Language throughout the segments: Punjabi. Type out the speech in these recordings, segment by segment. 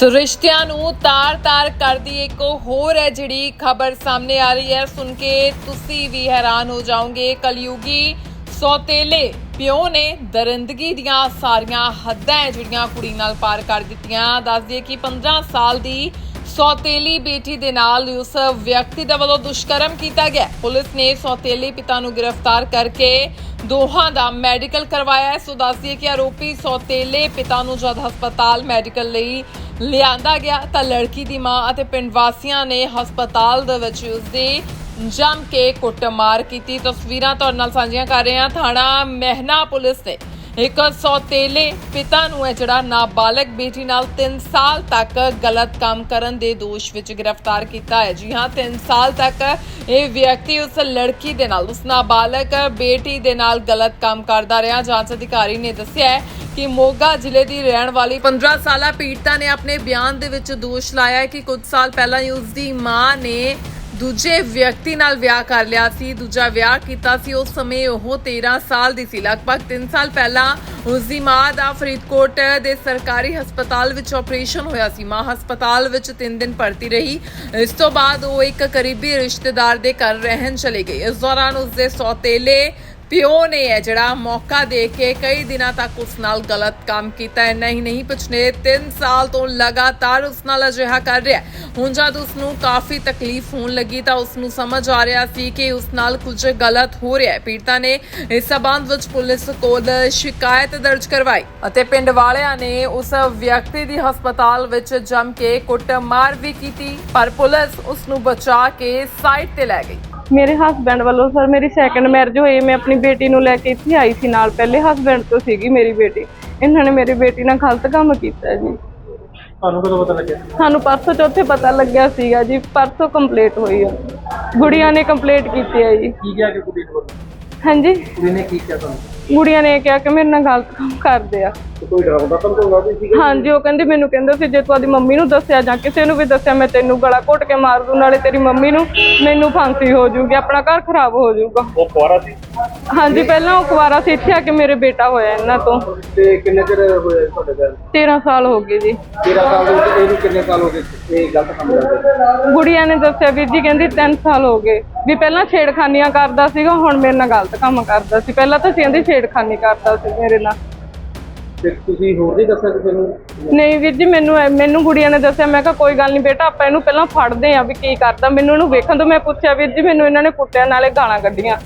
ਸੋ ਰਿਸ਼ਤਿਆਂ ਨੂੰ ਤਾਰ-ਤਾਰ ਕਰਦੀ ਇੱਕ ਹੋਰ ਹੈ ਜਿਹੜੀ ਖਬਰ ਸਾਹਮਣੇ ਆ ਰਹੀ ਹੈ। ਸੁਣ ਕੇ ਤੁਸੀਂ ਵੀ ਹੈਰਾਨ ਹੋ ਜਾਓਗੇ। ਕਲਯੁਗੀ ਸੌਤੇਲੇ ਪਿਓ ਨੇ ਦਰਿੰਦਗੀ ਦੀਆਂ ਸਾਰੀਆਂ ਹੱਦਾਂ ਜਿਹੜੀਆਂ ਕੁੜੀ ਨਾਲ ਪਾਰ ਕਰ ਦਿੱਤੀਆਂ। ਦੱਸ ਦਈਏ ਕਿ 15 ਸਾਲ ਦੀ ਸੌਤੇਲੀ ਬੇਟੀ ਦੇ ਨਾਲ ਉਸ ਵਿਅਕਤੀ ਦੇ ਵੱਲੋਂ ਦੁਸ਼ਕਰਮ ਕੀਤਾ ਗਿਆ। ਪੁਲਿਸ ਨੇ ਸੌਤੇਲੀ ਪਿਤਾ ਨੂੰ ਗ੍ਰਿਫਤਾਰ ਕਰਕੇ ਦੋਹਾਂ ਦਾ ਮੈਡੀਕਲ ਕਰਵਾਇਆ ਹੈ। ਸੋ ਦੱਸ ਕਿ ਆਰੋਪੀ ਸੌਤੇਲੇ ਪਿਤਾ ਨੂੰ ਜਦ ਹਸਪਤਾਲ ਮੈਡੀਕਲ ਲਈ ਲਿਆਂਦਾ ਗਿਆ ਤਾਂ ਲੜਕੀ ਦੀ ਮਾਂ ਅਤੇ ਪਿੰਡ ਵਾਸੀਆਂ ਨੇ ਹਸਪਤਾਲ ਦੇ ਵਿੱਚ ਉਸਦੀ ਜੰਮ ਕੇ ਕੁੱਟਮਾਰ ਕੀਤੀ। ਤਸਵੀਰਾਂ ਤੁਹਾਡੇ ਨਾਲ ਸਾਂਝੀਆਂ ਕਰ ਰਹੇ ਹਾਂ। ਥਾਣਾ ਮਹਿਨਾ ਪੁਲਿਸ ਨੇ ਇੱਕ ਸੌਤੇਲੇ ਪਿਤਾ ਨੂੰ ਹੈ ਜਿਹੜਾ ਨਾਬਾਲਗ ਬੇਟੀ ਨਾਲ 3 ਸਾਲ ਤੱਕ ਗਲਤ ਕੰਮ ਕਰਨ ਦੇ ਦੋਸ਼ ਵਿੱਚ ਗ੍ਰਿਫਤਾਰ ਕੀਤਾ ਹੈ। ਜੀ ਹਾਂ 3 ਸਾਲ ਤੱਕ ਇਹ ਵਿਅਕਤੀ ਉਸ ਲੜਕੀ ਦੇ ਨਾਲ, ਉਸ ਨਾਬਾਲਗ ਬੇਟੀ ਦੇ ਨਾਲ ਗਲਤ ਕੰਮ ਕਰਦਾ ਰਿਹਾ। ਜਾਂਚ ਅਧਿਕਾਰੀ ਨੇ ਦੱਸਿਆ ਹੈ ਕਿ ਮੋਗਾ ਜ਼ਿਲ੍ਹੇ ਦੀ ਰਹਿਣ ਵਾਲੀ 15 ਸਾਲਾ ਪੀੜਤਾ ਨੇ ਆਪਣੇ ਬਿਆਨ ਦੇ ਵਿੱਚ ਦੋਸ਼ ਲਾਇਆ ਹੈ ਕਿ ਕੁਝ ਸਾਲ ਪਹਿਲਾਂ ਹੀ ਉਸ ਦੀ ਮਾਂ ਨੇ ਦੂਜੇ ਵਿਅਕਤੀ ਨਾਲ ਵਿਆਹ ਕਰ ਲਿਆ ਸੀ, ਦੂਜਾ ਵਿਆਹ ਕੀਤਾ ਸੀ, ਉਸ ਸਮੇਂ ਉਹ 13 ਸਾਲ ਦੀ ਸੀ। ਲਗਭਗ 3 ਸਾਲ ਪਹਿਲਾਂ ਉਸ ਦੀ ਮਾਂ ਦਾ ਫਰੀਦਕੋਟ ਦੇ ਸਰਕਾਰੀ ਹਸਪਤਾਲ ਵਿੱਚ ਆਪਰੇਸ਼ਨ ਹੋਇਆ ਸੀ। ਮਾਂ ਹਸਪਤਾਲ ਵਿੱਚ 3 ਦਿਨ ਭਰਤੀ ਰਹੀ। ਇਸ ਤੋਂ ਬਾਅਦ ਉਹ ਇੱਕ ਕਰੀਬੀ ਰਿਸ਼ਤੇਦਾਰ ਦੇ ਘਰ ਰਹਿਣ ਚਲੇ ਗਈ। ਇਸ ਦੌਰਾਨ ਉਸ ਦੇ ਸੌਤੇਲੇ ਪਿਓ ਨੇ ਹੈ ਜਿਹੜਾ ਮੌਕਾ ਦੇ ਕੇ ਕਈ ਦਿਨਾਂ ਤੱਕ ਉਸ ਨਾਲ ਗਲਤ ਕੰਮ ਕੀਤਾ ਹੈ। ਨਹੀਂ ਨਹੀਂ ਪਿਛਲੇ 3 ਸਾਲ ਤੋਂ ਲਗਾਤਾਰ ਉਸ ਨਾਲ ਅਜਿਹਾ ਕਰ ਰਿਹਾ ਹੁਣ ਜਦ ਉਸ ਨੂੰ ਕਾਫੀ ਤਕਲੀਫ ਹੋਣ ਲੱਗੀ ਤਾਂ ਉਸ ਨੂੰ ਸਮਝ ਆ ਰਿਹਾ ਸੀ ਕਿ ਉਸ ਨਾਲ ਕੁਝ ਗਲਤ ਹੋ ਰਿਹਾ ਹੈ। ਪੀੜਤਾ ਨੇ ਇਸ ਸਬੰਧ ਵਿੱਚ ਪੁਲਿਸ ਕੋਲ ਸ਼ਿਕਾਇਤ ਦਰਜ ਕਰਵਾਈ ਅਤੇ ਪਿੰਡ ਵਾਲਿਆਂ ਨੇ ਉਸ ਵਿਅਕਤੀ ਦੀ ਹਸਪਤਾਲ ਵਿੱਚ ਜੰਮ ਕੇ ਕੁੱਟਮਾਰ ਵੀ ਕੀਤੀ, ਪਰ ਪੁਲਿਸ ਉਸ ਨੂੰ ਬਚਾ ਕੇ ਸਾਈਡ ਤੇ ਲੈ ਗਈ। ਮੇਰੇ ਹਸਬੰਡ ਵੱਲੋਂ ਸਰ ਮੇਰੀ ਸੈਕੰਡ ਮੈਰਿਜ ਹੋਈ ਮੈਂ ਆਪਣੀ ਬੇਟੀ ਨੂੰ ਲੈ ਕੇ ਇੱਥੇ ਆਈ ਸੀ ਨਾਲ ਪਹਿਲੇ ਹਸਬੰਡ ਤੋਂ ਸੀਗੀ ਮੇਰੀ ਬੇਟੀ। ਇਹਨਾਂ ਨੇ ਮੇਰੀ ਬੇਟੀ ਨਾਲ ਗਲਤ ਕੰਮ ਕੀਤਾ ਜੀ। ਤੁਹਾਨੂੰ ਕਦੋਂ ਪਤਾ ਲੱਗਿਆ? ਸਾਨੂੰ ਪਰਸੋਂ ਚੌਥੇ ਪਤਾ ਲੱਗਿਆ ਸੀਗਾ ਜੀ ਪਰਸੋਂ ਕੰਪਲੀਟ ਹੋਈ ਆ। ਗੁੜੀਆਂ ਨੇ ਕੰਪਲੀਟ ਕੀਤੀ ਹੈ ਜੀ। ਕੀ ਕਿਹਾ ਕਿ ਕੁੜੀ ਨੂੰ ਹਾਂਜੀ? ਕੁੜੀ ਨੇ ਕੀ ਕਿਹਾ ਤੁਹਾਨੂੰ? ਗੁੜੀਆਂ ਨੇ ਕਿਹਾ ਕਿ ਮੇਰੇ ਨਾਲ ਗਲਤ ਕੰਮ ਕਰਦੇ ਆ। ਕੋਈ ਡਰਾਉਂਦਾ ਤਾਂ ਤੁਹਾਨੂੰ ਵੀ ਸੀਗਾ? ਹਾਂਜੀ ਉਹ ਕਹਿੰਦੀ ਮੈਨੂੰ ਕਹਿੰਦਾ ਸੀ ਜੇ ਤੂੰ ਆਦੀ ਮੰਮੀ ਨੂੰ ਦੱਸਿਆ ਜਾਂ ਕਿਸੇ ਨੂੰ ਵੀ ਦੱਸਿਆ ਮੈਂ ਤੈਨੂੰ ਗਲਾ ਘੁੱਟ ਕੇ ਮਾਰ ਦੂੰ ਨਾਲੇ ਤੇਰੀ ਮੰਮੀ ਨੂੰ ਮੈਨੂੰ ਫਾਂਸੀ ਹੋ ਜਾਊਗੀ ਆਪਣਾ ਘਰ ਖਰਾਬ ਹੋ ਜਾਊਗਾ। ਉਹ ਕੁਆਰਾ ਸੀ? ਹਾਂਜੀ ਪਹਿਲਾਂ ਉਹ ਕੁਵਾਰਾ ਸੀ ਇੱਥੇ ਆ ਕੇ ਮੇਰੇ ਬੇਟਾ ਹੋਇਆ ਇਹਨਾਂ ਤੋਂ। ਤੇ ਕਿੰਨੇ ਚਿਰ ਹੋਏ ਤੁਹਾਡੇ ਘਰ? 13 ਸਾਲ ਹੋ ਗਏ ਜੀ। 13 ਸਾਲ ਦੇ ਵਿੱਚ ਇਹਨੂੰ ਕਿੰਨੇ ਸਾਲ ਹੋ ਗਏ? ਇਹ ਗਲਤ ਕੰਮ ਕਰਦੇ ਗੁੜੀਆ ਨੇ ਦੱਸਿਆ ਵੀਰ ਜੀ ਕਹਿੰਦੀ 3 ਸਾਲ ਹੋ ਗਏ। ਵੀ ਪਹਿਲਾਂ ਛੇੜਖਾਨੀਆਂ ਕਰਦਾ ਸੀਗਾ ਹੁਣ ਮੇਰੇ ਨਾਲ ਗਲਤ ਕੰਮ ਕਰਦਾ ਸੀ। ਪਹਿਲਾਂ ਤਾਂ ਸੀ ਕਹਿੰਦੀ ਛੇੜਖਾਨੀ ਕਰਦਾ ਸੀ ਮੇਰੇ ਨਾਲ। ਤੇ ਤੁਸੀਂ ਹੋਰ ਨਹੀਂ ਦੱਸਿਆ ਕਿਸੇ ਨੂੰ? ਨਹੀਂ ਵੀਰ ਜੀ ਮੈਨੂੰ ਐ- ਮੈਨੂੰ ਗੁੜੀਆ ਨੇ ਦੱਸਿਆ ਮੈਂ ਕਿਹਾ ਕੋਈ ਗੱਲ ਨਹੀਂ ਬੇਟਾ ਆਪਾਂ ਇਹਨੂੰ ਪਹਿਲਾਂ ਫੜਦੇ ਆਂ ਵੀ ਕੀ ਕਰਦਾ। ਮੈਨੂੰ ਇਹਨੂੰ ਵੇਖਣ ਤੋਂ ਮੈਂ ਪੁੱਛਿਆ ਵੀਰ ਜੀ ਮੈਨੂੰ ਇਹਨਾਂ ਨੇ ਕੁੱਟਿਆ ਨਾਲੇ ਗਾਲਾਂ ਕੱਢੀਆਂ।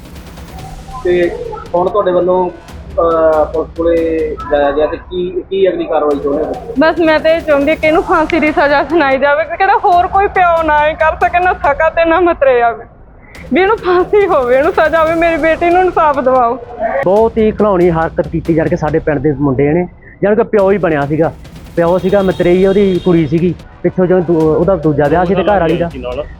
ਤੇ ਹੁਣ ਤੁਹਾਡੇ ਵੱਲੋਂ ਅਹ, ਪੁਲਿਸ ਕੋਲੇ ਜਾਇਆ ਗਿਆ ਤੇ ਕੀ ਕੀ ਅਗਲੀ ਕਾਰਵਾਈ ਚਾਹੁੰਦੇ ਹੋ? ਬਸ ਮੈਂ ਤਾਂ ਇਹ ਚਾਹੁੰਦੀ ਕਿ ਇਹਨੂੰ ਫਾਂਸੀ ਦੀ ਸਜ਼ਾ ਸੁਣਾਈ ਜਾਵੇ ਕਿ ਕਿਹੜਾ ਹੋਰ ਕੋਈ ਪਿਓ ਨਾ ਇਹ ਕਰ ਸਕੇ ਨਾ ਸਕਾ ਤੇ ਨਾ ਮਤਰੇ ਆਵੇ ਵੀ ਇਹਨੂੰ ਫਾਂਸੀ ਹੋਵੇ ਇਹਨੂੰ ਸਜ਼ਾ ਹੋਵੇ ਮੇਰੀ ਬੇਟੀ ਨੂੰ ਇਨਸਾਫ ਦਿਵਾਓ। ਬਹੁਤ ਹੀ ਖਿਲਾਉਣੀ ਹਰਕਤ ਕੀਤੀ ਜਾਣ ਕੇ ਸਾਡੇ ਪਿੰਡ ਦੇ ਮੁੰਡੇ ਨੇ। ਜਾਣ ਕੇ ਪਿਓ ਹੀ ਬਣਿਆ ਸੀਗਾ। ਪਿਓ ਸੀਗਾ ਮਤਰੇਈ ਉਹਦੀ ਕੁੜੀ ਸੀਗੀ। ਪਿੱਛੋਂ ਜਦੋਂ ਦੂ- ਉਹਦਾ ਦੂਜਾ ਵਿਆਹ ਸੀ ਤੇ ਘਰ ਵਾਲੀ ਦਾ।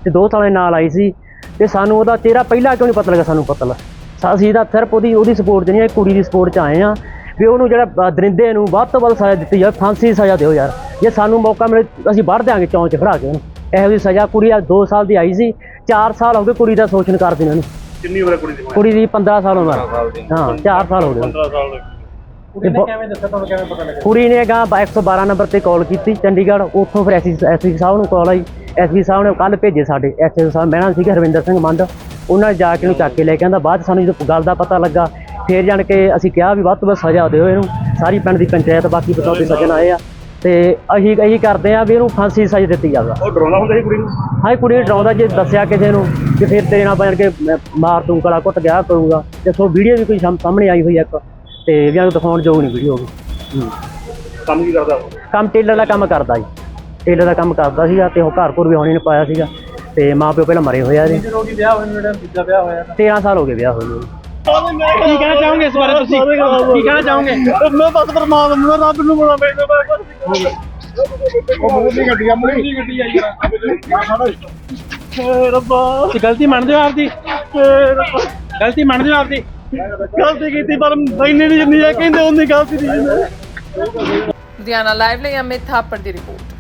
ਤੇ ਦੋ ਸਾਲੇ ਨਾਲ ਆਈ ਸੀ। ਤੇ ਸਾਨੂੰ ਉਹਦਾ ਚਿਹਰਾ ਪਹਿਲਾਂ ਕਿਉਂ ਨਹੀਂ ਪਤਾ ਲੱਗਾ ਸਾਨੂੰ ਪਤਾ ਲੱਗਾ? ਅਸੀਂ ਤਾਂ ਸਿਰਫ ਉਹਦੀ ਉਹਦੀ ਸਪੋਰਟ 'ਚ ਨਹੀਂ ਆਏ ਕੁੜੀ ਦੀ ਸਪੋਰਟ 'ਚ ਆਏ ਆ। ਵੀ ਉਹਨੂੰ ਜਿਹੜਾ ਦਰਿੰਦੇ ਨੂੰ ਵੱਧ ਤੋਂ ਵੱਧ ਸਜ਼ਾ ਦਿੱਤੀ ਜਾਵੇ ਫਾਂਸੀ ਦੀ ਸਜ਼ਾ ਦਿਓ ਯਾਰ। ਜੇ ਸਾਨੂੰ ਮੌਕਾ ਮਿਲੇ ਅਸੀਂ ਵੜ ਦਿਆਂਗੇ ਚੌਂਚ 'ਚ ਖੜਾ ਕੇ ਉਹਨੂੰ। ਇਹੋ ਜਿਹੀ ਸਜ਼ਾ ਕੁੜੀ ਆ 2 ਸਾਲ ਦੀ ਆਈ ਸੀ। 4 ਸਾਲ ਹੋ ਗਏ ਕੁੜੀ ਦਾ ਸ਼ੋਸ਼ਣ ਕਰਦੇ ਨੇ ਉਹਨੂੰ ਕਿੰਨੀ ਉਮਰ ਹੈ ਕੁੜੀ ਦੀ? ਕੁੜੀ ਦੀ 15 ਸਾਲ ਉਮਰ। ਹਾਂ 4 ਸਾਲ ਹੋ ਗਏ। 15 ਸਾਲ ਦੀ। ਕੁੜੀ ਨੇ ਕਿਵੇਂ ਦੱਸਿਆ ਤੁਹਾਨੂੰ ਕਿਵੇਂ ਪਤਾ ਲੱਗਿਆ? ਕੁੜੀ ਨੇ ਗਾ 112 ਨੰਬਰ ਤੇ ਕਾਲ ਕੀਤੀ ਚੰਡੀਗੜ੍ਹ। ਉੱਥੋਂ ਫਿਰ ਐਸਪੀ ਐਸਪੀ ਸਾਹਿਬ ਨੂੰ ਕਾਲ ਆਈ। ਐਸਪੀ ਸਾਹਿਬ ਨੇ ਕੱਲ ਭੇਜੇ ਸਾਡੇ। ਐਸਪੀ ਸਾਹਿਬ ਮੈਨਾਂ ਸੀਗੇ ਹਰਵਿੰਦਰ ਸਿੰਘ ਮੰਡ। ਉਹਨਾਂ ਨੇ ਜਾ ਕੇ ਉਹਨੂੰ ਚੱਕ ਕੇ ਲੈ ਕੇ ਆਂਦਾ। ਬਾਅਦ 'ਚ ਸਾਨੂੰ ਜਦੋਂ ਗੱਲ ਦਾ ਪਤਾ ਲੱਗਾ ਫੇਰ ਜਾਣ ਕੇ ਅਸੀਂ ਕਿਹਾ ਵੀ ਵੱਧ ਤੋਂ ਵੱਧ ਸਜ਼ਾ ਦਿਓ ਇਹਨੂੰ। ਸਾਰੀ ਪਿੰਡ ਦੀ ਪੰਚਾਇਤ ਬਾਕੀ ਬਤੌਤੇ ਸੱਜਣ ਆਏ ਆ। ਤੇ ਅਸੀਂ ਇਹੀ ਕਰਦੇ ਆ ਵੀ ਇਹਨੂੰ ਫਾਂਸੀ ਸਜ਼ਾ ਦਿੱਤੀ ਜਾਵੇ। ਉਹ ਡਰਾਉਂਦਾ ਹੁੰਦਾ ਸੀ ਕੁੜੀ ਨੂੰ? ਹਾਂ ਇਹ ਕੁੜੀ ਨੂੰ ਡਰਾਉਂਦਾ ਜੇ ਦੱਸਿਆ ਕਿਸੇ ਨੂੰ ਕਿ ਫਿਰ ਤੇਰੇ ਨਾਲ ਬਣ ਕੇ ਮੈਂ ਮਾਰ ਦੂੰ ਗਲਾ ਘੁੱਟ ਗਿਆ ਕਰੂੰਗਾ। ਤੇ ਸੋ ਵੀਡੀਓ ਵੀ ਕੋਈ ਸਾਹਮ- ਸਾਹਮਣੇ ਆਈ ਹੋਈ ਇੱਕ। ਤੇ ਵੀ ਉਹਨੂੰ ਦਿਖਾਉਣ ਯੋਗ ਨਹੀਂ ਵੀਡੀਓ ਹੂੰ। ਕੰਮ ਕੀ ਕਰਦਾ ਉਹ? ਕੰਮ ਟੇਲਰ ਦਾ ਕੰਮ ਕਰਦਾ ਜੀ। ਟੇਲਰ ਦਾ ਕੰਮ ਕਰਦਾ ਸੀਗਾ ਤੇ ਉਹ ਘਰ ਘਰ ਵੀ ਹੋਣੀ ਨੇ ਪਾਇਆ ਸੀਗਾ। ਤੇ ਮਾਂ ਪਿਓ ਪਹਿਲਾਂ ਮਰੇ ਹੋਏ ਆ ਜੀ। ਜਦੋਂ ਉਹਦੀ ਵਿਆਹ ਹੋਇਆ ਨੂੰ ਜਿਹੜਾ ਦੂਜਾ ਵਿਆਹ ਹੋਇਆ? 13 ਸਾਲ ਹੋ ਗਏ ਵਿਆਹ ਹੋਏ ਨੂੰ। ਕੀ ਕਹਿਣਾ ਚਾਹੋਗੇ ਇਸ ਬਾਰੇ ਤੁਸੀਂ? ਕੀ ਕਹਿਣਾ ਚਾਹੋਗੇ? ਮੈਂ ਬਸ ਪਰਮਾਤਮਾ ਰੱਬ ਨੂੰ ਬਣਾ ਬੈਠਾ ਉਹ ਬਹੁਤ ਦੀ ਗੱਡੀ ਆ ਮੁੰਡੀ ਦੀ ਗੱਡੀ ਆ ਯਾਰ ਰੱਬਾ ਤੇ ਗਲਤੀ ਮੰਨਦੇ ਹੋ ਆਪਦੀ ਗਲਤੀ ਮੰਨਦੇ ਹੋ ਆਪਦੀ ਗਲਤੀ ਕੀਤੀ, ਪਰ ਇੰਨੀ ਨਹੀਂ ਜਿੰਨੀ ਕਹਿੰਦੇ ਉਨੀ ਗਲਤੀ ਨਹੀਂ ਲੁਧਿਆਣਾ ਲਾਈਵ ਲਈ ਅਮਿਤ ਥਾਪੜ ਦੀ ਰਿਪੋਰਟ।